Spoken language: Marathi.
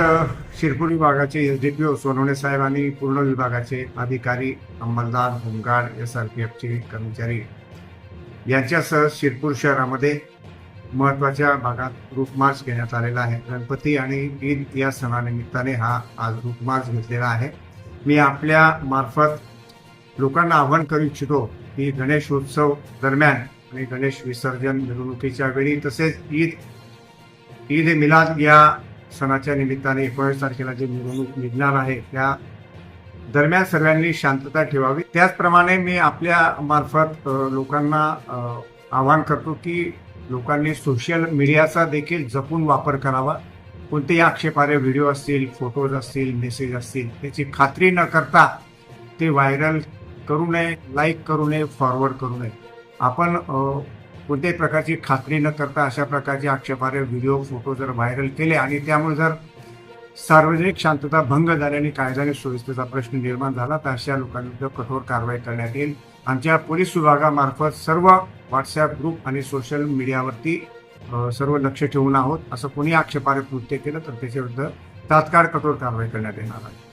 अ, शिरपूर विभागाचे S D P O Sonawane साहेब आणि पूर्ण विभागाचे अधिकारी अंमलदार home guard S R P एफचे कर्मचारी यांच्यासह शिरपूर शहरामध्ये महत्त्वाच्या भागात रूपमार्च घेण्यात आलेला आहे. गणपती आणि ईद या सणानिमित्ताने हा आज रूपमार्च घेतलेला आहे. मी आपल्या मार्फत लोकांना आवाहन करू इच्छितो की गणेश उत्सव दरम्यान आणि गणेश विसर्जन मिरवणुकीच्या वेळी तसेच ईद ईद मिलाद या सणाच्या निमित्ताने एकोणीस तारखेला जे निवडणूक निघणार आहे त्या दरम्यान सर्वांनी शांतता ठेवावी. त्याचप्रमाणे मी आपल्या मार्फत लोकांना आवाहन करतो की लोकांनी सोशल मीडियाचा देखील जपून वापर करावा. कोणतेही आक्षेपारे व्हिडिओ असतील फोटोज असतील मेसेज असतील त्याची खात्री न करता ते व्हायरल करू नये लाईक करू नये फॉरवर्ड करू नये. आपण कोणत्याही प्रकारची खात्री न करता अशा प्रकारचे आक्षेपार्ह व्हिडिओ फोटो जर व्हायरल केले आणि त्यामुळे जर सार्वजनिक शांतता भंग झाल्याने कायद्याने आणि सुव्यवस्थेचा प्रश्न निर्माण झाला तर अशा लोकांविरुद्ध कठोर कारवाई करण्यात येईल. आमच्या पोलीस विभागामार्फत सर्व व्हॉट्सॲप ग्रुप आणि सोशल मीडियावरती सर्व लक्ष ठेवून आहोत. असं कोणी आक्षेपार्ह कृत्य केलं तर त्याच्याविरुद्ध तात्काळ कठोर कारवाई करण्यात येणार आहे.